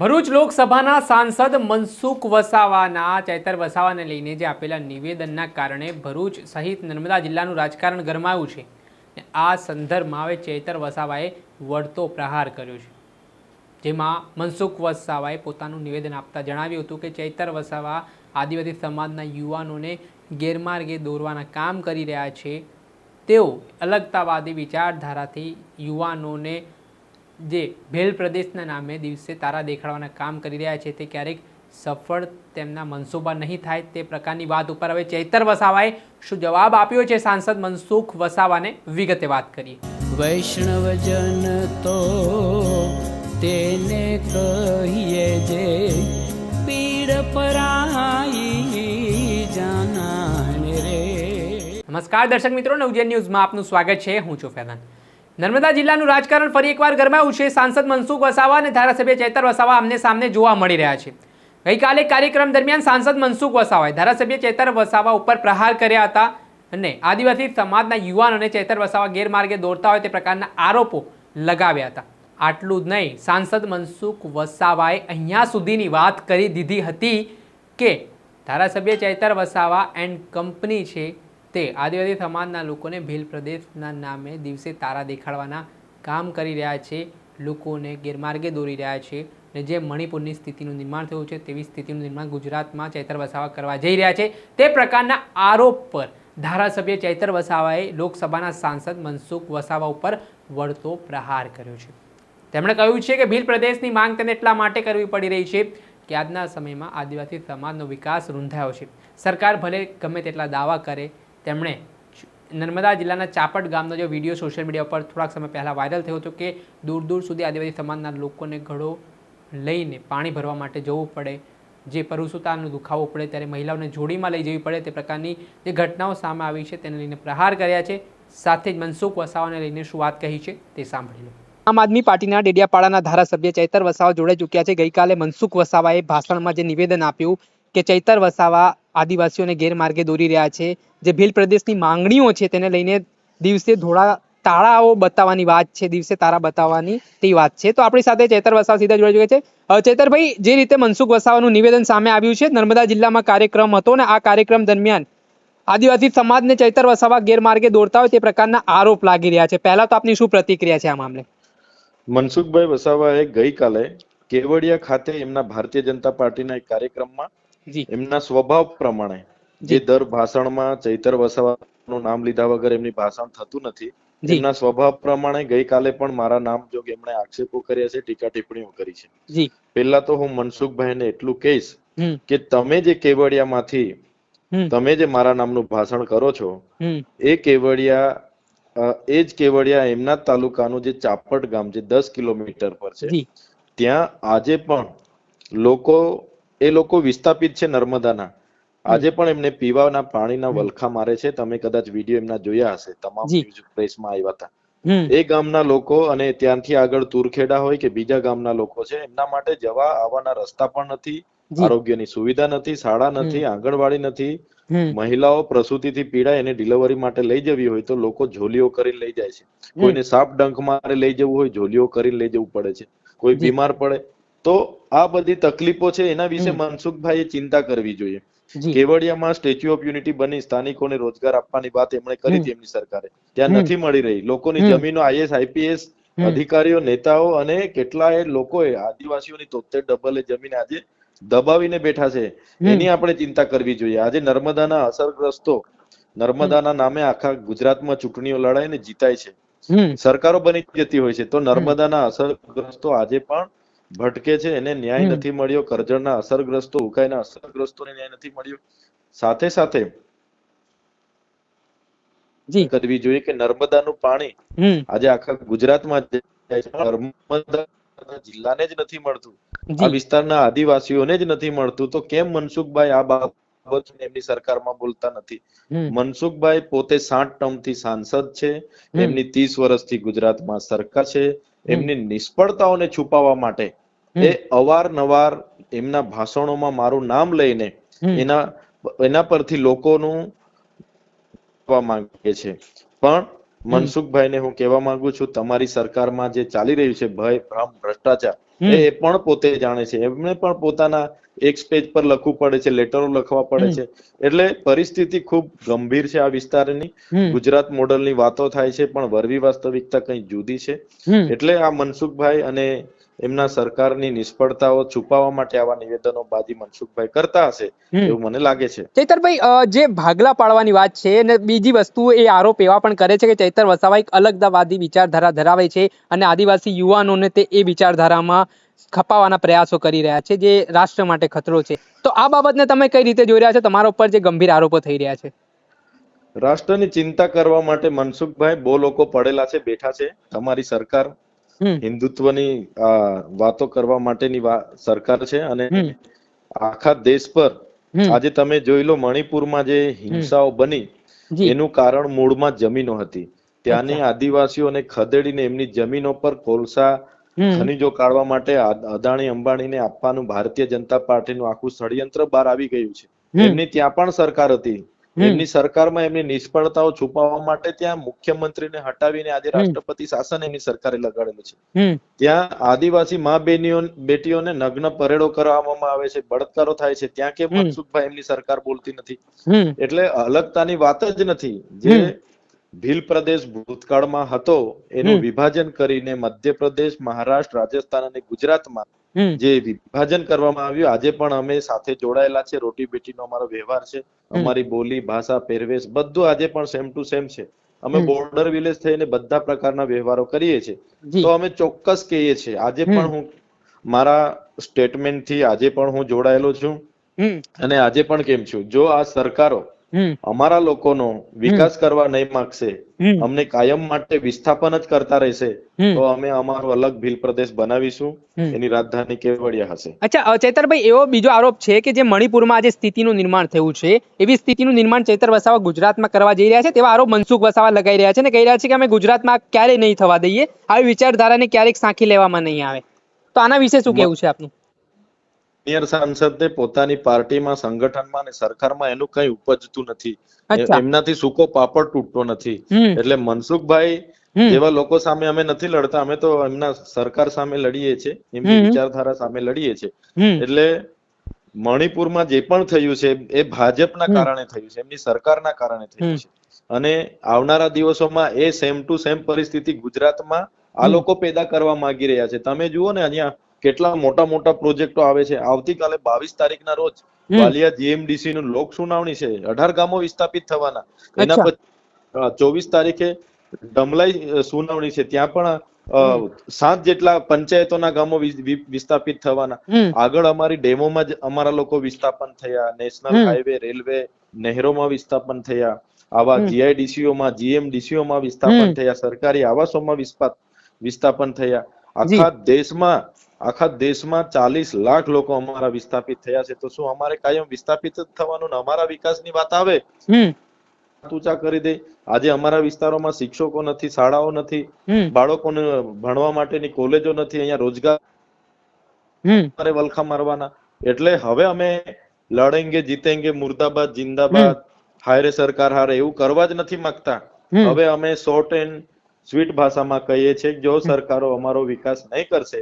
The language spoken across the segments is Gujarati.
ભરૂચ લોકસભાના સાંસદ મનસુખ વસાવાના, ચૈતર વસાવાને લઈને જે આપેલા નિવેદનના કારણે ભરૂચ સહિત નર્મદા જિલ્લાનું રાજકારણ ગરમાયું છે. આ સંદર્ભમાં હવે ચૈતર વસાવાએ વળતો પ્રહાર કર્યો છે. જેમાં મનસુખ વસાવાએ પોતાનું નિવેદન આપતા જણાવ્યું હતું કે ચૈતર વસાવા આદિવાસી સમાજના યુવાનોને ગેરમાર્ગે દોરવાના કામ કરી રહ્યા છે. તેઓ અલગતાવાદી વિચારધારાથી યુવાનોને જે ભેલ પ્રદેશના નામે દિવસે તારા દેખાડવાના કામ કરી રહ્યા છે તે ક્યારેક સફળ તેમના મનસૂબા નહીં થાય તે પ્રકારની વાત ઉપર હવે ચૈતર વસાવાએ શું જવાબ આપ્યો છે? સાંસદ મનસુખ વસાવાને વિગતે વાત કરીએ. વૈષ્ણવજન તો તેને કહીએ જે પીડ પરાઈ જાનાને રે. નમસ્કાર દર્શક મિત્રો નવજન ન્યૂઝમાં આપનું સ્વાગત છે. હું છું ફેદાન નર્મદા જિલ્લાનું રાજકારણ ફરી એકવાર ગરમાયું છે. સાંસદ મનસુખ વસાવા અને ધારાસભ્ય ચેતર વસાવા આમને સામને જોવા મળી રહ્યા છે. ગઈકાલે કાર્યક્રમ દરમિયાન સાંસદ મનસુખ વસાવાએ ધારાસભ્ય ચેતર વસાવા ઉપર પ્રહાર કર્યા હતા અને આદિવાસી સમાજના યુવાનોને ચેતર વસાવા ગેરમાર્ગે દોરતા હોય તે પ્રકારના આરોપો લગાવ્યા હતા. આટલું જ નહીં, સાંસદ મનસુખ વસાવાએ અહીંયા સુધીની વાત કરી દીધી હતી કે ધારાસભ્ય ચેતર વસાવા એન્ડ કંપની છે તે આદિવાસી સમાજના લોકોને ભીલ પ્રદેશના નામે દિવસે તારા દેખાડવાના કામ કરી રહ્યા છે. લોકોને ગેરમાર્ગે દોરી રહ્યા છે અને જે મણિપુરની સ્થિતિનું નિર્માણ થયું છે તેવી સ્થિતિનું નિર્માણ ગુજરાતમાં ચૈતર વસાવા કરવા જઈ રહ્યા છે. તે પ્રકારના આરોપ પર ધારાસભ્ય ચૈતર વસાવાએ લોકસભાના સાંસદ મનસુખ વસાવા ઉપર વળતો પ્રહાર કર્યો છે. તેમણે કહ્યું છે કે ભીલ પ્રદેશની માંગ તેને એટલા માટે કરવી પડી રહી છે કે આજના સમયમાં આદિવાસી સમાજનો વિકાસ રૂંધાયો છે. સરકાર ભલે ગમે તેટલા દાવા કરે તેમણે નર્મદા જિલ્લાના ચાપટ ગામનો જે વીડિયો સોશિયલ મીડિયા પર થોડાક સમય પહેલાં વાયરલ થયો હતો કે દૂર દૂર સુધી આદિવાસી સમાજના લોકોને ઘડો લઈને પાણી ભરવા માટે જવું પડે, જે પરુસુતાનો દુખાવો પડે ત્યારે મહિલાઓને જોડીમાં લઈ જવી પડે તે પ્રકારની જે ઘટનાઓ સામે આવી છે તેને લઈને પ્રહાર કર્યા છે. સાથે જ મનસુખ વસાવાને લઈને શું વાત કહી છે તે સાંભળી લો. આમ આદમી પાર્ટીના ડેડિયાપાડાના ધારાસભ્ય ચૈતર વસાવા જોડે ચૂક્યા છે. ગઈકાલે મનસુખ વસાવાએ ભાષણમાં જે નિવેદન આપ્યું કે ચૈતર વસાવા આદિવાસીઓને ગેરમાર્ગે દોરી રહ્યા છે. જે ભીલ પ્રદેશની માંગણીઓ છે તેને લઈને દિવસે ધોળા તાળાઓ બતાવવાની વાત છે. દિવસે તારા બતાવવાની તે વાત છે. તો આપણી સાથે ચેતર વસાવ સીધા જોડાઈ ચૂક્યા છે. ચેતરભાઈ, જે રીતે મનસુખ વસાવાનું નિવેદન સામે આવ્યું છે, નર્મદા જિલ્લામાં કાર્યક્રમ હતો ને આ કાર્યક્રમ દરમિયાન આદિવાસી સમાજને ચૈતર વસાવા ગેરમાર્ગે દોરતા હોય તે પ્રકારના આરોપ લાગી રહ્યા છે. પહેલા તો આપની શું પ્રતિક્રિયા છે આ મામલે? મનસુખભાઈ વસાવાએ ગઈકાલે કેવડિયા ખાતે એમના ભારતીય જનતા પાર્ટીના એક કાર્યક્રમમાં એમના સ્વભાવ પ્રમાણે જે દર ભાષણમાં ચૈતર વસાવાનું નામ લીધા વગર એમની ભાષણ થતું નથી એમના સ્વભાવ પ્રમાણે ગઈકાલે પણ મારા નામ જો એમણે આક્ષેપો કર્યા છે ટીકા ટિપ્પણીઓ કરી છે. પહેલા તો હું મનસુખભાઈને એટલું કહીશ કે તમે જે કેવડિયામાંથી તમે જે મારા નામનું ભાષણ કરો છો એ કેવડિયા એ જ કેવડિયા એમના તાલુકાનું જે ચાપટ ગામ જે દસ કિલોમીટર પર છે. ત્યાં આજે પણ લોકો એ લોકો વિસ્થાપિત છે નર્મદાના. આજે પણ એમને પીવાના પાણીના વલખા મારે છે. તમે કદાચ વીડિયો એમના જોયા હશે. તમામ. પ્રેસમાં આવ્યા હતા. એ ગામના લોકો અને ત્યાંથી આગળ તુરખેડા હોય કે બીજા ગામના લોકો છે એમના માટે જવા આવવાના રસ્તા પણ નથી. આરોગ્યની સુવિધા નથી શાળા નથી આંગણવાડી નથી. મહિલાઓ પ્રસૂતિથી પીડાય એને ડિલિવરી માટે લઈ જવી હોય તો લોકો ઝોલીઓ કરીને લઈ જાય છે. કોઈને સાપ ડંખ મારે લઈ જવું હોય ઝોલીઓ કરીને લઈ જવું પડે છે. કોઈ બીમાર પડે તો આ બધી તકલીફો છે એના વિશે. મનસુખભાઈએ ચિંતા કરવી જોઈએ. કેવડિયામાં સ્ટેચ્યુ ઓફ યુનિટી બની સ્થાનિકોને રોજગાર આપવાની વાત એમણે કરી હતી એમની સરકારે. ત્યાં નથી મળી રહી. લોકોની જમીનો આઈએસ આઈપીએસ અધિકારીઓ નેતાઓ અને કેટલાય લોકોએ આદિવાસીઓની તોતેર ડબલે જમીન આજે દબાવીને બેઠા છે. એની આપણે ચિંતા કરવી જોઈએ. આજે નર્મદાના અસરગ્રસ્તો નર્મદાના નામે આખા ગુજરાતમાં ચૂંટણીઓ લડાઈને જીતાય છે. સરકારો બની જતી હોય છે. તો નર્મદાના અસરગ્રસ્તો આજે પણ ભટકે છે એને ન્યાય નથી મળ્યો કરજણના અસરગ્રસ્તો ઉકાઈના અસરગ્રસ્તોને ન્યાય નથી મળ્યો. સાથે સાથે જી. કરવી જોઈએ કે નર્મદાનું પાણી આજે આખા ગુજરાતમાં નર્મદા જિલ્લાને જ નથી મળતું. આ વિસ્તારના આદિવાસીઓને જ નથી મળતું. તો કેમ મનસુખભાઈ આ બાબત એમની સરકારમાં બોલતા નથી? મનસુખભાઈ પોતે સાત ટર્મથી સાંસદ છે. એમની ત્રીસ વર્ષથી ગુજરાતમાં સરકાર છે. એમની નિષ્ફળતાઓને છુપાવવા માટે એ અવારનવાર એમના ભાષણોમાં મારું નામ લઈને એના એના પરથી લોકોનું માંગે છે. પણ મનસુખભાઈને હું કહેવા માંગુ છું તમારી સરકારમાં જે ચાલી રહ્યું છે ભય ભ્રમ ભ્રષ્ટાચાર એ પણ પોતે જાણે છે. એમને પણ પોતાના એક સ્ટેજ પર લખવું પડે છે લેટરો લખવા પડે છે. એટલે પરિસ્થિતિ ખૂબ ગંભીર છે આ વિસ્તારની. ગુજરાત મોડલની વાતો થાય છે પણ વરવી વાસ્તવિકતા કંઈ જુદી છે. એટલે આ મનસુખભાઈ અને એમના સરકારની નિષ્ફળતાઓ છુપાવવા માટે આવા નિવેદનો બાજી મનસુખભાઈ કરતા હશે એવું મને લાગે છે. ચૈતરભાઈ જે ભાગલા પાડવાની વાત છે અને બીજી વસ્તુ એ આરોપ એવા પણ કરે છે કે ચૈતર વસાવા એક અલગતાવાદી વિચારધારા ધરાવે છે અને આદિવાસી યુવાનોને તે એ વિચારધારામાં ખપાવવાના પ્રયાસો કરી રહ્યા છે જે રાષ્ટ્ર માટે ખતરો છે. તો આ બાબતને તમે કઈ રીતે જોઈ રહ્યા છો? તમારા ઉપર જે ગંભીર આરોપો થઈ રહ્યા છે. રાષ્ટ્રની ચિંતા કરવા માટે મનસુખભાઈ બહુ લોકો પડેલા છે બેઠા છે. તમારી સરકાર હિન્દુત્વની વાતો કરવા માટેની સરકાર છે અને આખા દેશ પર આજે તમે જોઈ લો મણિપુરમાં જે હિંસાઓ બની એનું કારણ મૂળમાં જમીનો હતી. ત્યાંની આદિવાસીઓને ખદેડીને એમની જમીનો પર કોલસા. ખનીજો કાઢવા માટે અદાણી અંબાણીને આપવાનું ભારતીય જનતા પાર્ટીનું આખું ષડયંત્ર બહાર આવી ગયું છે. એમની ત્યાં પણ સરકાર હતી. એમની સરકારમાં એમની નિષ્ફળતાઓ છુપાવવા માટે ત્યાં મુખ્યમંત્રીને હટાવીને આજે રાષ્ટ્રપતિ શાસન એમની સરકારે લગાડેલું છે. ત્યાં આદિવાસી મા બેનીઓ બેટીઓને નગ્ન પરેડો કરાવવામાં આવે છે બળાત્કારો થાય છે ત્યાં કેમ. મનસુખભાઈ એમની સરકાર બોલતી નથી? એટલે અલગતાની વાત જ નથી. જે. ભીલ પ્રદેશ ભૂતકાળમાં હતો એનું વિભાજન કરીને મધ્યપ્રદેશ મહારાષ્ટ્ર રાજસ્થાન અને ગુજરાતમાં જે વિભાજન કરવામાં આવ્યું આજે પણ અમે સાથે જોડાયેલા છે રોટી બેટીનો અમારો વ્યવહાર છે અમારી બોલી ભાષા પહેરવેશ બધું આજે પણ સેમ ટુ સેમ છે. અમે બોર્ડર વિલેજ થઈને બધા પ્રકારના વ્યવહારો કરીએ છીએ. તો અમે ચોક્કસ કહીએ છીએ આજે પણ હું મારા સ્ટેટમેન્ટથી આજે પણ હું જોડાયેલો છું. અને આજે પણ કેમ છું? જો આ સરકારો અમારા લોકોનો વિકાસ કરવા નહીં માંગશે. અમને કાયમ માટે વિસ્થાપન જ કરતા રહેશે. તો અમે અમારો અલગ ભીલ પ્રદેશ બનાવીશું. એની રાજધાની કેવડિયા હશે. અચ્છા ચેતરભાઈ એવો બીજો આરોપ છે કે જે મણિપુરમાં આજે સ્થિતિનું નિર્માણ થયું છે એવી સ્થિતિનું નિર્માણ ચેતર વસાવા ગુજરાતમાં કરવા જઈ રહ્યા છે તેવા આરોપ મનસુખ વસાવા લગાઈ રહ્યા છે અને કહી રહ્યા છે કે અમે ગુજરાતમાં ક્યારેય નહીં થવા દઈએ આવી વિચારધારાને ક્યારેક સાંખી લેવામાં નહીં આવે. તો આના વિશે શું કહેવું છે આપનું? સિનિયર સાંસદને પોતાની પાર્ટીમાં સંગઠનમાં અને સરકારમાં એનું કઈ ઉપજતું નથી. એમનાથી સૂકો પાપડ તૂટતો નથી. એટલે મનસુખભાઈ. જેવા લોકો સામે અમે નથી લડતા. અમે તો એમના સરકાર સામે લડીએ છીએ. એમની વિચારધારા સામે લડીએ છીએ. એટલે મણિપુરમાં જે પણ થયું છે એ ભાજપના. કારણે થયું છે. એમની સરકારના કારણે થયું છે. અને આવનારા દિવસોમાં એ સેમ ટુ સેમ પરિસ્થિતિ ગુજરાતમાં આ લોકો પેદા કરવા માંગી રહ્યા છે. તમે જુઓ ને અહીંયા કેટલા મોટા મોટા પ્રોજેક્ટો આવે છે. આવતીકાલે બાવીસ તારીખના રોજ વાલિયા જીએમડીસી નું લોક સુનાવણી છે. અઢાર ગામો વિસ્થાપિત થવાના. એના પછી ચોવીસ તારીખે ડમલાઈ સુનાવણી છે. ત્યાં પણ સાત જેટલા પંચાયતોના ગામો વિસ્થાપિત થવાના. આગળ અમારી ડેમોમાં જ અમારા લોકો વિસ્થાપન થયા. નેશનલ. હાઈવે રેલવે નહેરોમાં વિસ્થાપન થયા. આવા. જીઆઈડીસીઓમાં જીએમડીસીઓમાં વિસ્થાપન. થયા. સરકારી આવાસોમાં વિસ્થાપન થયા. આખા દેશમાં આખા દેશમાં ચાલીસ લાખ લોકો અમારા વિસ્થાપિત થયા છે. તો શું અમારે કાયમ વિસ્થાપિત જ થવાનું અમારા વિકાસની વાત આવે? ઊંચા કરી દે. આજે અમારા વિસ્તારોમાં શિક્ષકો નથી શાળાઓ નથી બાળકોને ભણવા માટેની કોલેજો નથી અહીંયા રોજગાર વલખા મારવાના. એટલે હવે અમે લડેંગે જીતેંગે મુર્દાબાદ જિંદાબાદ હાયરે સરકાર હારે એવું કરવા જ નથી માંગતા. હવે અમે શોર્ટ એન્ડ સ્વીટ ભાષામાં કહીએ છીએ જો સરકારો અમારો વિકાસ નહીં કરશે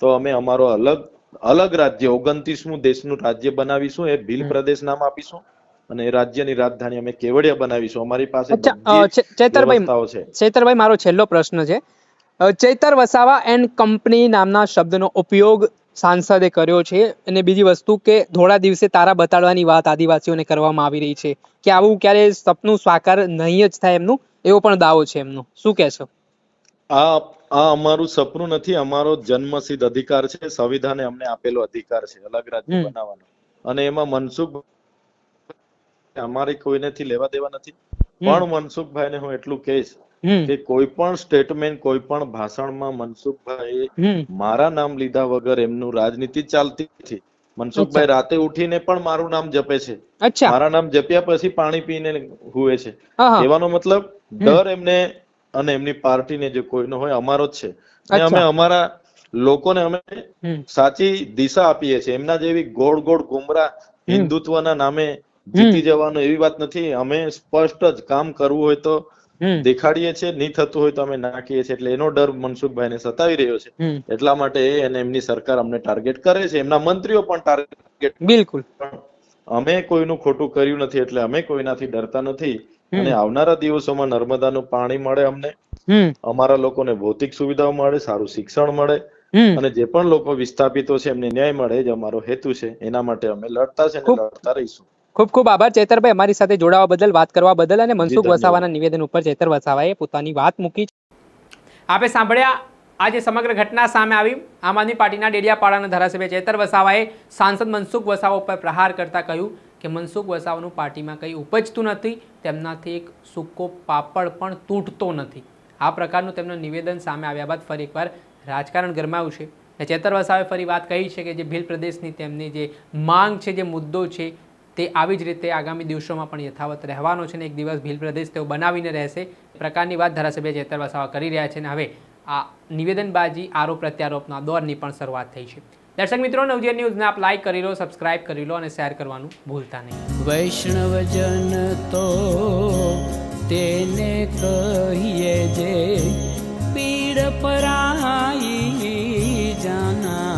તો અમે અમારો અલગ અલગ રાજ્ય ઓગણત્રીસમું દેશનું રાજ્ય બનાવીશું એ ભીલ પ્રદેશ નામ આપીશું અને રાજ્યની રાજધાની અમે કેવડિયા બનાવીશું. અમારી પાસે ચેતરભાઈ ચૈતરભાઈ મારો છેલ્લો પ્રશ્ન છે. ચેતર વસાવા એન્ડ કંપની નામના શબ્દનો ઉપયોગ સાંસદે કર્યો છે અને બીજી વસ્તુ કે થોડા દિવસે તારા બતાડવાની વાત આદિવાસીઓને કરવામાં આવી રહી છે. કે આવું ક્યારે સપનું સાકાર નહીં જ થાય એમનું એવો પણ દાવો છે એમનો. શું કહેશો? આ આ અમારું સપનું નથી અમારો જન્મસિદ્ધ અધિકાર છે સંવિધાને અમને આપેલો અધિકાર છે અલગ રાજ્ય બનાવવાનો. અને એમાં મનસુખ અમારે કોઈનેથી લેવા દેવા નથી. પણ મનસુખભાઈ ને હું એટલું કહીશ કે કોઈ પણ સ્ટેટમેન્ટ કોઈ પણ ભાષણમાં મનસુખભાઈ મારા નામ લીધા વગર એમનું રાજનીતિ ચાલતી નથી. મનસુખભાઈ રાતે ઉઠીને પણ મારું નામ જપે છે. મારા નામ જપ્યા પછી પાણી પીને હુએ છે. હા મતલબ ડર એમને અને એમની પાર્ટીને જે કોઈનો હોય અમારો જ છે. અને અમે અમારા લોકોને અમે સાચી દિશા આપીએ છીએ. એમના જેવી ગોળ ગોળ ગુમરા હિન્દુત્વના નામે જીતી જવાનું એવી વાત નથી. અમે સ્પષ્ટ જ કામ કરવું હોય તો દેખાડીએ છીએ. નહીં થતું હોય તો અમે નાખીએ છીએ. એટલે એનો ડર મનસુખભાઈને સતાવી રહ્યો છે. એટલા માટે એ અને એમની સરકાર અમને ટાર્ગેટ કરે છે. એમના મંત્રીઓ પણ ટાર્ગેટ બિલકુલ. અમે કોઈનું ખોટું કર્યું નથી. એટલે અમે કોઈનાથી ડરતા નથી. અને આવનારા દિવસોમાં નર્મદાનું પાણી મળે અમને અમારા લોકોને ભૌતિક સુવિધાઓ મળે સારું શિક્ષણ મળે અને જે પણ લોકો વિસ્થાપિતો છે એમને ન્યાય મળે જ અમારો હેતુ છે. એના માટે અમે લડતા છે અને લડતા રહીશું. ખૂબ ખૂબ આભાર ચેતરભાઈ. અમારી સાથે જોડાવા બદલ વાત કરવા બદલ અને મનસુખ. વસાવાના નિવેદન ઉપર ચેતર વસાવાએ પોતાની વાત મૂકી. આપે સાંભળ્યા આ જે સમગ્ર ઘટના સામે આવી. આમ આદમી પાર્ટીના ડેડિયાપાડાના ધારાસભ્ય ચેતર વસાવાએ સાંસદ મનસુખ વસાવા ઉપર પ્રહાર કરતા કહ્યું કે મનસુખ વસાવાનું પાર્ટીમાં કંઈ ઉપજતું નથી, તેમનાથી એક સૂકો પાપડ પણ તૂટતો નથી. આ પ્રકારનું તેમનું નિવેદન સામે આવ્યા બાદ ફરી એકવાર રાજકારણ ગરમાયું છે. ને ચેતર વસાવે ફરી વાત કહી છે કે જે ભીલ પ્રદેશની તેમની જે માંગ છે, જે મુદ્દો છે, તે આવી જ રીતે આગામી દિવસોમાં પણ યથાવત રહેવાનો છે ને એક દિવસ ભીલ પ્રદેશ તેઓ બનાવીને રહેશે. પ્રકારની વાત ધારાસભ્ય ચેતર વસાવા કરી રહ્યા છે અને હવે આ નિવેદનબાજી, આરોપ પ્રત્યારોપના દોરની પણ શરૂઆત થઈ છે. દર્શક મિત્રો, નવજીવન ન્યૂઝને આપ લાઈક કરી લો સબસ્ક્રાઈબ કરી લો અને શેર કરવાનું ભૂલતા નહીં. વૈષ્ણવજન તો તેને કહીએ જે પીડ પરાઈ જાના.